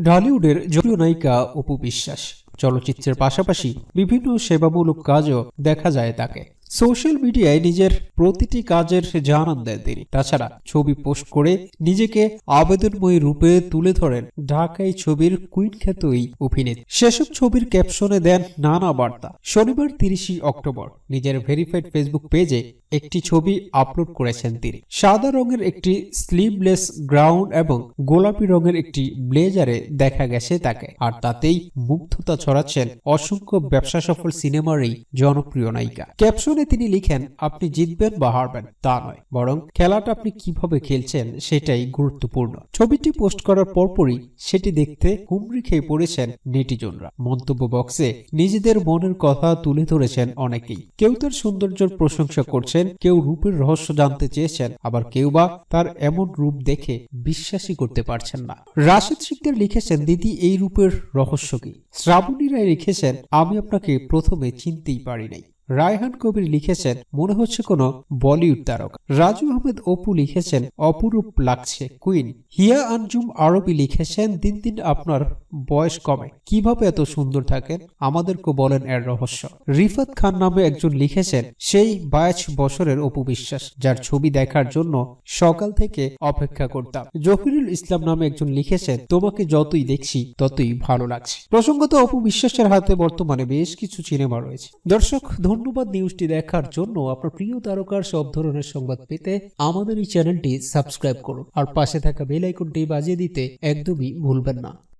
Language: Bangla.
ঢালিউডের জনপ্রিয় নায়িকা অপু বিশ্বাস। চলচ্চিত্রের পাশাপাশি বিভিন্ন সেবামূলক কাজও দেখা যায় তাকে। সোশ্যাল মিডিয়ায় নিজের প্রতিটি কাজের জানান দেন তিনি। তাছাড়া ছবি পোস্ট করে নিজেকে আবেদনময়ী রূপে তুলে ধরেন ঢাকায় ছবির কুইন খ্যাত এই অভিনেত্রী। সেসব ছবির ক্যাপশনে দেন নানা বার্তা। শনিবার তিরিশে অক্টোবর নিজের ভেরিফাইড ফেসবুক পেজে একটি ছবি আপলোড করেছেন তিনি। সাদা রঙের একটি স্লিভলেস গ্রাউন্ড এবং গোলাপি রঙের একটি ব্লেজারে দেখা গেছে তাকে। আর তাতেই মুগ্ধতা ছড়াচ্ছেন অসংখ্য ব্যবসা সফল সিনেমার এই জনপ্রিয় নায়িকা। ক্যাপশনে তিনি লিখেন, আপনি জিতবেন বা হারবেন, তা নয়। বরং খেলাটা আপনি কীভাবে খেলছেন সেটাই গুরুত্বপূর্ণ। ছবিটি পোস্ট করার পরপরই সেটি দেখতে হুমড়ি খেয়ে পড়েছেন নেটিজনরা। মন্তব্য বক্সে নিজেদের মনের কথা তুলে ধরেছেন অনেকেই। কেউ তার সৌন্দর্যের প্রশংসা করছেন কেউ রূপের রহস্য জানতে চেয়েছেন, আবার কেউ বা তার এমন রূপ দেখে বিশ্বাসই করতে পারছেন না। রাশেদ শিকদার লিখেছেন, দিদি, এই রূপের রহস্য কি? শ্রাবণী রায় লিখেছেন, আমি আপনাকে প্রথমে চিনতেই পারি নাই। রায়হান কবির লিখেছেন, মনে হচ্ছে কোনো বলিউড তারকা। রাজু আহমেদ অপু লিখেছেন, অপরূপ লাগছে, কুইন। হিয়া আনজুম আরবি লিখেছেন, দিন দিন আপনার বয়স কমে। কীভাবে এত সুন্দর থাকেন? আমাদেরকে বলেন এর রহস্য। রিফাত খান নামে একজন লিখেছেন সেই বাইশ বছরের অপু বিশ্বাস, যার ছবি দেখার জন্য সকাল থেকে অপেক্ষা করতাম। জহিরুল ইসলাম নামে একজন লিখেছেন, তোমাকে যতই দেখছি, ততই ভালো লাগছে। প্রসঙ্গত, অপু বিশ্বাসের হাতে বর্তমানে বেশ কিছু সিনেমা রয়েছে। দর্শক, ধন্যবাদ নিউজটি দেখার জন্য আপনার প্রিয় তারকার সব ধরনের সংবাদ পেতে আমাদের এই চ্যানেলটি সাবস্ক্রাইব করুন। আর পাশে থাকা বেল আইকনটি বাজিয়ে দিতে একদমই ভুলবেন না।